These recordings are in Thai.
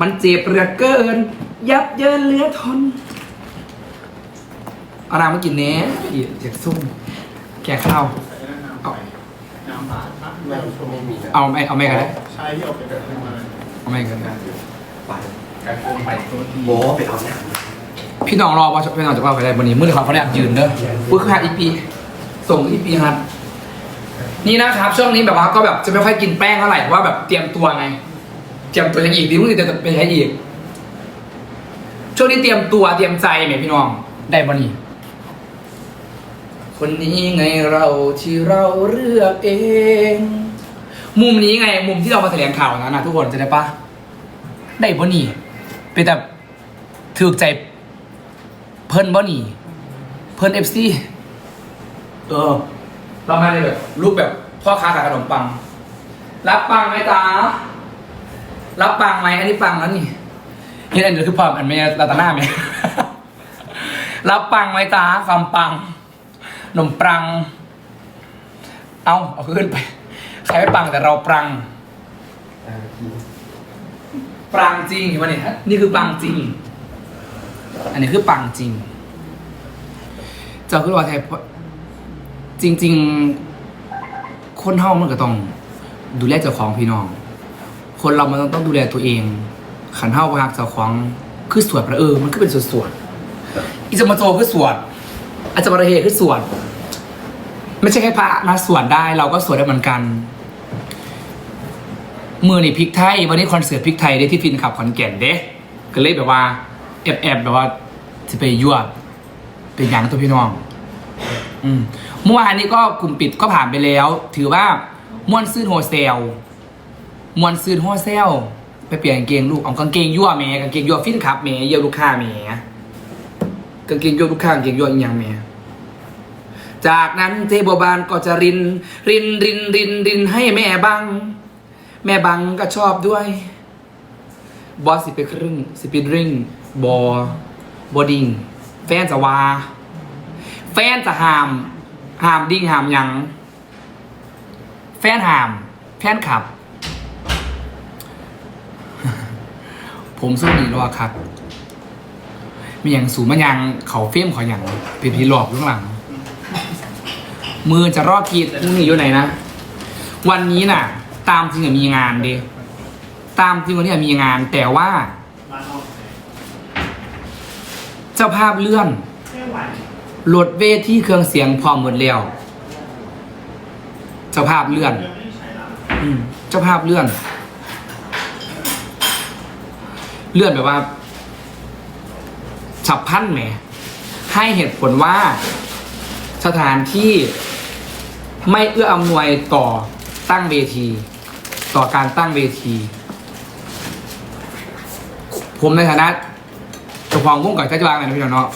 มันเจ็บเหลือเกิน ยับเยินเหลือทนเอาน้ำมากินเน้พี่เจ็บซุ่มแกะข้าว เอา น้ำบาดปะไม่ไม่มีนะเอาไม่เอาไม่กันได้ใช่ที่เอาไปแบบนี้มาเอาไม่กันได้ไปการโกงไปตัวทีโบไปเอาหนังพี่น้องรอว่าพี่น้องจะว่าไปได้วันนี้มือเขาเขาเนี่ยยืนเด้ออุ้ยคือฮัดอีปีส่งอีปีฮัดนี่นะครับ ช่วงนี้แบบว่าก็แบบจะไม่ค่อยกินแป้งเท่าไหร่เพราะว่าแบบเตรียมตัวไง เตรียมตัวอย่างอีกดีมึงจะเป็นใช้อีก ช่วงนี้เตรียมตัวเตรียมใจไหมพี่น้อง ได้บ่นี่คนนี้ไงเราที่เราเลือกเอง มุมนี้ไง มุมที่เรามาแถลงข่าวนั้นนะทุกคนจะได้ปะได้บ่นี่เป็นแบบถือใจเพิ่นบ่นี่ เพิ่นเอฟซีเออ เรามาในแบบรูปแบบพ่อค้าขายขนมปัง รับปังไหมตา รับปังไหมอันนี้ปังแล้วนี่เห็นอันนี้คือพร้อมอันไม่ลาตาหน้าไหมรับปังไหมตาความปังขนมปัง เอาเอาขึ้นไปใครไม่ปังแต่เราปังปังจริงเห็นไหมเนี่ยนี่คือปังจริง อันนี้คือปังจริงเจ้าคือว่าไทยจริง ๆ คนเฮามันก็ต้อง ดูแลเจ้าของพี่น้อง คนเรามันต้องดูแลตัวเอง ขันเฮาพักเจ้าของคือสวดพระเออ มันก็เป็นสวดสวดๆอิจมาโจคือสวดอาจจะประเฮคือสวดไม่ใช่แค่พระนะสวดได้เราก็สวดได้เหมือนกันมือนี่พริกไทย วันนี้คอนเสิร์ตพริกไทยได้ที่ฟินขับขอนแก่นเด้ก็เลยแบบว่าแอบแอบแบบว่าจะไปยั่วเป็นอย่างตัวพี่น้อง อืมเมื่อวานนี้ก็กลุ่มปิดก็ผ่านไปแล้ว ถือว่าม่วนซื่นโฮเซล มวนซื่นโฮเซลไปเปลี่ยนกางเกงลูกเอากางเกงยั่วแม่กางเกงยั่วฟินขับแม่เยี่ยวลูกค้าแม่กางเกงยั่วลูกค้ากางเกงยั่วอีกอย่างแม่จากนั้นเทบวบานก็จะริน รินรินรินรินให้แม่บัง แม่บังก็ชอบด้วย บอสสิไปครึ่งสิปิดริงบอบอดิงแฟนจะวา แฟนจะหามหามดิ้งหามยัง แฟนหาม แฟนขับ ผมสู้ดีรอครับมีอย่างสูงมันยังเขาเฟี้ยมขออย่างเป็นพีหลอกข้างหลัง มือจะรอดกีดพรุ่งนี้อยู่ไหนนะ วันนี้น่ะ ตามจริงอะมีงานเดตามจริงวันนี้มีงาน แต่ว่า เจ้าภาพเลื่อนหวรถเวที่เครื่องเสียงพร้อมหมดแล้วเจ้าภาพเลื่อนเจ้าภาพเลื่อน เลื่อนแบบว่าฉับพันแหมให้เหตุผลว่าสถานที่ไม่เอื้ออำนวยต่อตั้งเวที ต่อการตั้งเวที ผมในฐานะเจ้าของวงก่อนจะวางไงนะพี่น้องเนาะ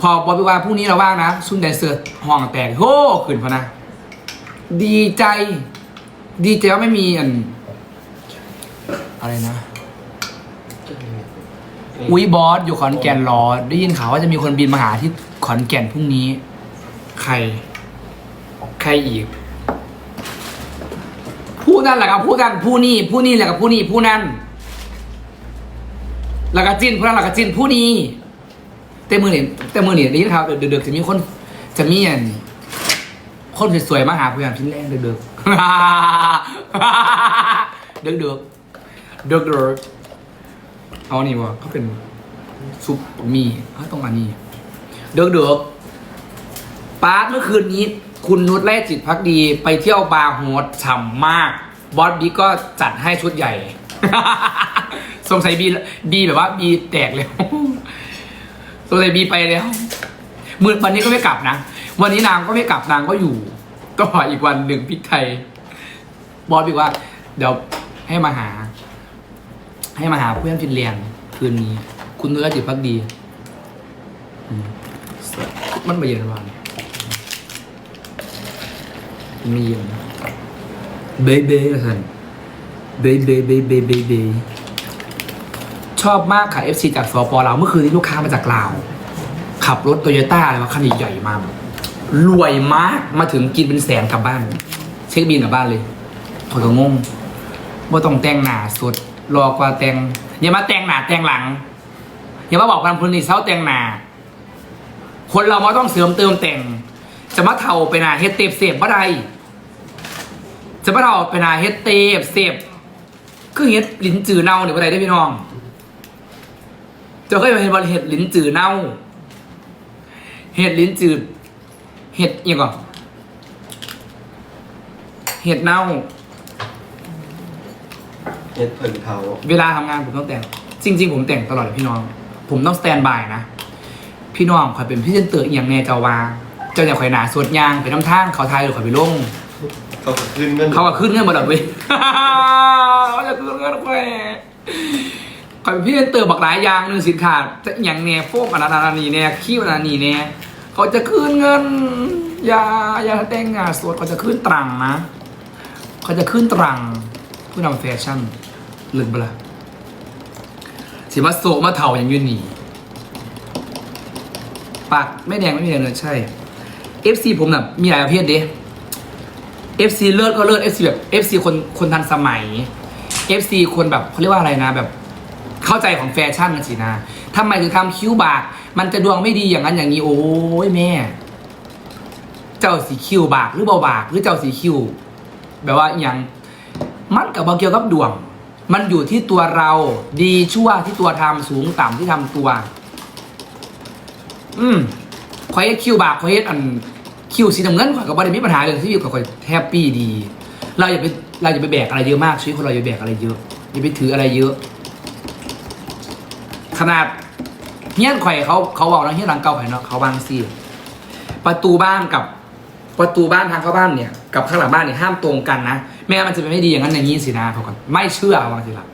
พอบอกไปว่าพรุ่งนี้เราว่างนะซุนแดนเซอร์ห้องแตกโฮ้ขึ้นพนะ ดีใจ ดีใจว่าไม่มีอันอะไรนะ อุ้ยบอสอยู่ขอนแก่นรอ ได้ยินข่าวว่าจะมีคนบินมาหาที่ขอนแก่นพรุ่งนี้ ใคร ใครอีก ผู้นั่นแหละครับผู้นั่นผู้นี่ผู้นี่แหละกับผู้นี่ผู้นั่นแล้วก็จิ้นผู้นั้นแล้วก็จิ้นผู้นี้แต่มือเนี่ยแต่มือเนี่ยได้ยินข่าวเดือดๆจะมีคน จะมีอันคนสวยๆมาหาผู้อย่างพินแรงเดือดๆเดือดๆเดือดๆ เอดๆเอานี่วะเขาเป็นซุปหมีเขาต้องอันนี้ เดือดๆปาร์ตเมื่อคืนนี้ คุณนุชแร่จิตพักดี ไปเที่ยวบาร์โฮสฉ่ำมาก บอสบีก็จัดให้ชุดใหญ่ สงสัยบีบีแบบว่าบีแตกเลยสงสัยบีไปแล้วมือวันนี้ก็ไม่กลับนะ วันนี้นางก็ไม่กลับนางก็อยู่ต่ออีกวันหนึ่งพิกไทย บอสบอกว่า เดี๋ยวให้มาหา ให้มาหาเพื่อนฟินแลนด์คืนนี้ คุณเนื้อจิตพักดีอืมมันมาเย็นวันมันไม่เย็นเบเบ้ละท่านเบเบ้เบเบ้เบเบ้ชอบมากค่ะ FC จากสปลาวเมื่อคืนนี้ลูกค้ามาจากลาว ขับรถโตโยต้าอะไรวะคันใหญ่ๆมาแบบรวยมากมาถึงกินเป็นแสนกลับบ้าน เช็คบินกลับบ้านเลยถอยก็งงว่าต้องแต่งหน้าสด รอกว่าแต่งอย่ามาแต่งหน้าแต่งหลัง อย่ามาบอกกันคนนี้เศร้าแต่งหน้าคนเรามาต้องเสริมเติมแต่ง จะมาเท่าไปหนาเฮ็ดเตบเสียบบ่ได้จะมาเท่าไปหนาเฮ็ดเตบเสียบคือเฮ็ดลิ้นจือเน่าเนี่ยบ่ได้ได้พี่น้องจะเคยเห็นบ่เฮ็ดลิ้นจือเน่าเฮ็ดลิ้นจืดเฮ็ดยังก่อนเฮ็ดเน่า เฮ็ดเพิ่นเขาเวลาทำงานผมต้องแต่ง จริง ๆ ผมแต่งตลอดเลยพี่น้อง ผมต้องสแตนบายนะ พี่น้องคอยเป็นพี่เจนเตอร์อหย่างแน่เจ้าว่าเจ้าอย่าคอยหนาสวดยางไปน้ำทางเขาทายหรือคอยไปลง เขาก็ขึ้นเงินเขาก็ขึ้นเงินมาดับเว้ย เขาจะขึ้นเงินคอยคอยเป็นพี่เจนเตอร์บักหลายอยางหนึ่งสินค้าจะอหย่างแน่โฟกอันนั้นอันนี้แน่ขี้อันนั้นนี่แน่เขาจะขึ้นเงินอย่าอย่าแต่งงานสวดเขาจะขึ้นตรังนะ เขาจะขึ้นตรังผู้นำแฟชั่น ลึกเปล่าสิมาโซมาเถาอย่างยืนหนีปากไม่แดงไม่มีแดงเลยใช่ FC ผมแบบมีหลายประเภทเด้ FC เลิศก็เลิศ FC แบบ FC คนคนทันสมัย FC คนแบบเขาเรียกว่าอะไรนะแบบ เข้าใจของแฟชั่นนะสินะทำไมถึงทำคิ้วบาก มันจะดวงไม่ดีอย่างนั้นอย่างนี้ โอ้ยแม่ เจ้าสีคิ้วบากหรือเบาบาก หรือเจ้าสีคิ้วแบบว่าอย่างมันกับบาเกียวกับดวง มันอยู่ที่ตัวเราดีชั่วที่ตัวทำสูงต่ำที่ทำตัว อืมคอยเฮ็ดคิวบาคอยเฮ็ดอันคิวสีน้ำเงินข่อยก็บ่ได้มีปัญหาเลยที่อยู่กับข่อยแฮปปี้ดี เราอย่าไปเราอย่าไปแบกอะไรเยอะมากชีวิตคนเราอย่าแบกอะไรเยอะอย่าไปถืออะไรเยอะ ขนาดเฮี้ยนข่อยเขาเขาบอกนะเฮี้ยนหลังเก่าข่อยเนาะเขาบางซี่ประตูบ้านกับประตูบ้านทางเข้าบ้านเนี่ย กับข้างหลังบ้านเนี่ยห้ามตรงกันนะ แม่งั้นมันจะเป็นไม่ดีอย่างนั้นอย่างนี้สินะเขาก่อนไม่เชื่อวางสิละ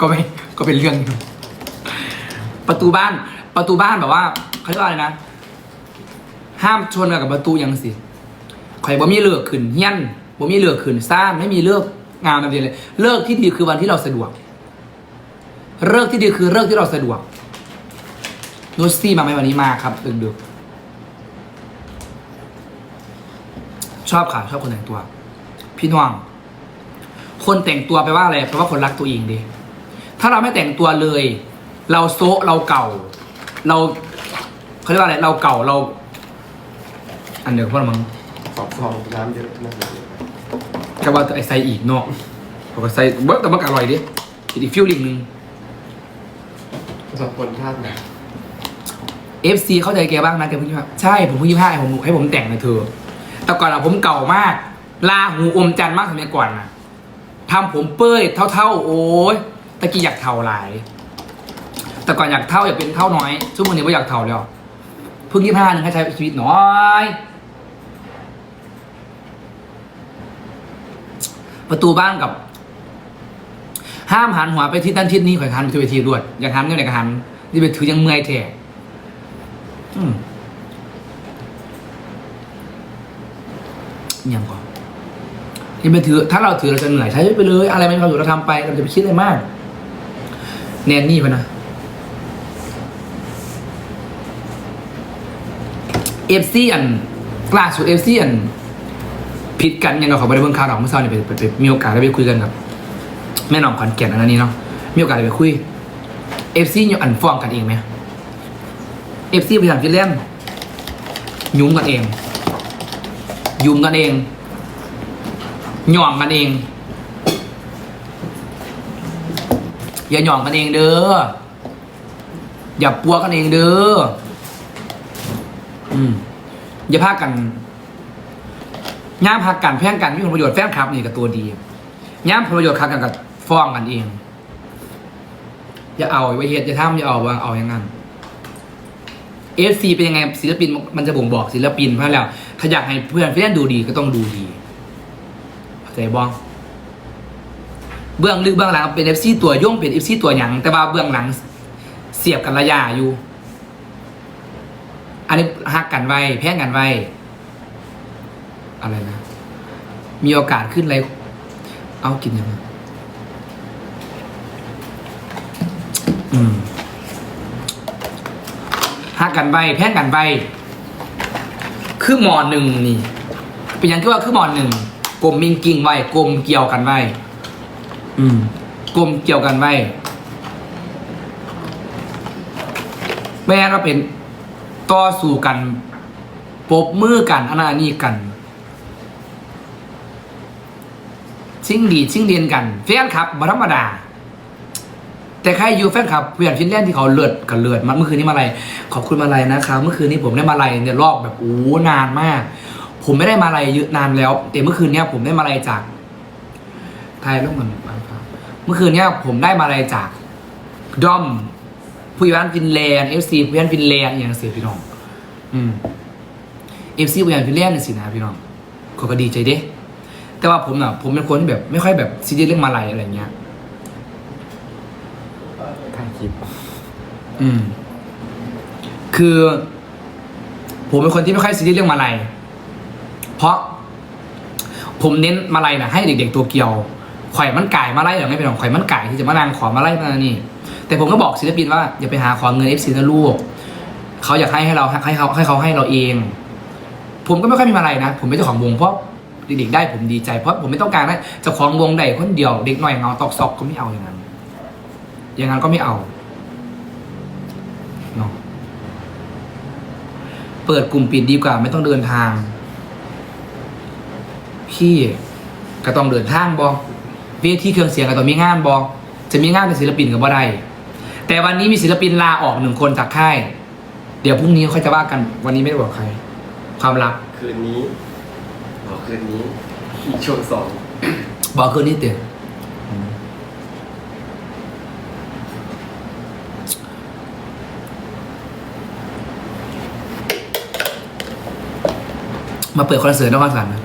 ก็ไม่ก็เป็นเรื่องอยู่ประตูบ้าน ประตูบ้านแบบว่าเขาเรียกว่าอะไรนะ ห้ามชนกับประตูอยังสิข่อยบ่มีเลือกขึ้นเฮี้ยนบ่มีเลือกขึ้นซ่านไม่มีเลือกงามแบบเดียวเลยเลิกที่ดีคือวันที่เราสะดวกเลิกที่ดีคือเลิกที่เราสะดวกนูซี่มาไหมวันนี้มาครับดึกๆ ชอบค่ะชอบคนแต่งตัว พี่น้อง คนแต่งตัวแปลว่าอะไรแปลว่าคนรักตัวเองดิถ้าเราไม่แต่งตัวเลย เราโซะเราเก่า เราเขาเรียกว่าอะไรเราเก่าเรา อันเดียวกับพวกเรามั้งสอบซองน้ำเยอะนั่นเลยก็ว่าไอ้ใส่อีกเนาะเขาก็ใส่เบิร์แต่มันก็อร่อยดิอีกฟิลลิ่งหนึงสอบคนคาดนะ FC เข้าใจแกบ้างนะแกเพิ่งยี่ห้าใช่ผมเพิ่งยี่ห้าผมให้ผมแต่งนะเธอ แต่ก่อนอะผมเก่ามาก ลาหูอมจันทร์มากสมัยก่อนนะทำผมเป้ยเท่าๆ โอ้ยตะกี้อยากเท่าหลาย แต่ก่อนอยากเท่าอยากเป็นเท่าน้อยช่วงนี้ว่อยากเท่าแล้วเพิ่งยี่ห้าหนึ่งให้ใช้ชีวิตน้อยประตูบ้านกับ ห้ามหันหัวไปทิศนั้นทิศนี้ข่อยหันไปทิศด้วยอยากหันก็ไหนก็หันนี่ไปถือยังเมื่อยแท้อืมยังก่อน อย่าไปถือถ้าเราถือเราจะเหนื่อยใช้ไปเลย อะไรไม่เราอยู่เราทำไปเราจะไปคิดอะไรมาก แนนนี่ปะนะเอฟซีอันกล้าสุดเอฟซีอันผิดกันยังกับขาไปเบิ่งข่าวดอกเมื่อเช้าเนี่ยไปมีโอกาสได้ไปคุยกันกับแม่น้องขอนแก่นอันนี้เนาะมีโอกาสได้ไปคุยเอฟซีอันฟ้องกันเองไหมเอฟซีไปทางฟินแลนด์ยุ้มกันเอง ยุ้มกันเอง หย่อมกันเอง อย่าหย่อมกันเองเด้อ อย่าปัวกันเองเด้อ อืม อย่าพากันย่ามพักกันแพ่งกันมีผลประโยชน์แฟนคลับนี่กับตัวดีย่ามผลประโยชน์คักกันกับฟ้องกันเอง อย่าเอาไว้เหตุอย่าทำอย่าเอาวางเอาอย่างนั้นเอฟซีเป็นยังไงศิลปินมันจะบ่งบอกศิลปินเพราะแล้วถ้าอยากให้เพื่อนเพื่อนดูดีก็ต้องดูดี ใจบ้องเบื้องลึกเบื้องหลังเป็นเอฟซีตัวย่งเป็นเอฟซีตัวหยังแต่ว่าเบื้องหลังเสียบกันระยะอยู่ อันนี้ฮักกันไว้แพ่งกันไว้ อะไรนะ มีโอกาสขึ้นอะไรเอากินยังไงอืมหักกันใบแพ่งกันใบคือหมอหนึ่งนี่ เป็นอยังที่ว่าคือหมอหนึ่ง กลมมิงกิ่งไว้กลมเกี่ยวกันไว้ อืมกลมเกี่ยวกันไว้ไม่เราเป็นต่อสู้กันปบมือกันอนนั้นอันนี้กันชิงดีชิงเรียนกันแฟนครับบธรรมดา แต่ใครอยู่แฟนคลับเพื่อนฟินแลนด์ที่เขาเลือดกับเลือดมาเมื่อคืนนี้มาอะไรขอบคุณมาอะไรนะครับเมื่อคืนนี้ผมได้มาอะไรเนี่ยรอบแบบโอ้นานมาก ผมไม่ได้มาอะไรเยอะนานแล้ว แต่เมื่อคืนเนี้ยผมได้มาอะไรจากไทยร่วมกันเมื่อคืนเนี้ยผมได้มาอะไรจากดอมผู้ยันฟินแลนด์เอฟซีผู้ยันฟินแลนด์อย่างเสียพี่น้อง อืมเอฟซีผู้ยันฟินแลนด์นี่สินะพี่น้องเขาก็ดีใจเด้ แต่ว่าผมอะผมเป็นคนที่แบบ ไม่ค่อยแบบซีเรียสเรื่องมาลัยอะไรเงี้ยถ่ายคลิปอืม คือ ผมเป็นคนที่ไม่ค่อยซีเรียสเรื่องมาลัย เพราะ ผมเน้นมาลัยนะให้เด็กๆตัวเกียวข่อยมันไก่มาไล่หรือไม่เป็นของข่อยมันไก่ที่จะมานางขอมาไล่มานี่ แต่ผมก็บอกศิลปินว่าอย่าไปหาขอเงินเอฟซีนะลูกเขาอยากให้ให้เราให้เขาให้เขาให้เราเอง ผมก็ไม่ค่อยมีมาลัยนะ ผมเป็นเจ้าของวงเพราะเด็กๆได้ผมดีใจเพราะผมไม่ต้องการนะเจ้าของวงใดคนเดียวเด็กหน่อยเงาตอกซอกก็ไม่เอาอย่างนั้น อย่างนั้นก็ไม่เอาเนาะเปิดกลุ่มปิดดีกว่าไม่ต้องเดินทาง พี่ก็ต้องเดินทางบอเวทีเครื่องเสียงก็ต้องมีงานบอจะมีงานเป็นศิลปินก็บ่ได้แต่วันนี้มีศิลปินลาออกหนึ่งคนจากค่าย เดี๋ยวพรุ่งนี้ค่อยจะว่ากัน วันนี้ไม่ได้บอกใคร ความลับคืนนี้บอกคืนนี้อีกช่วงสองบอกคืนนี้เตือนมาเปิดคอนเสิร์ตนครสวรรค์นะ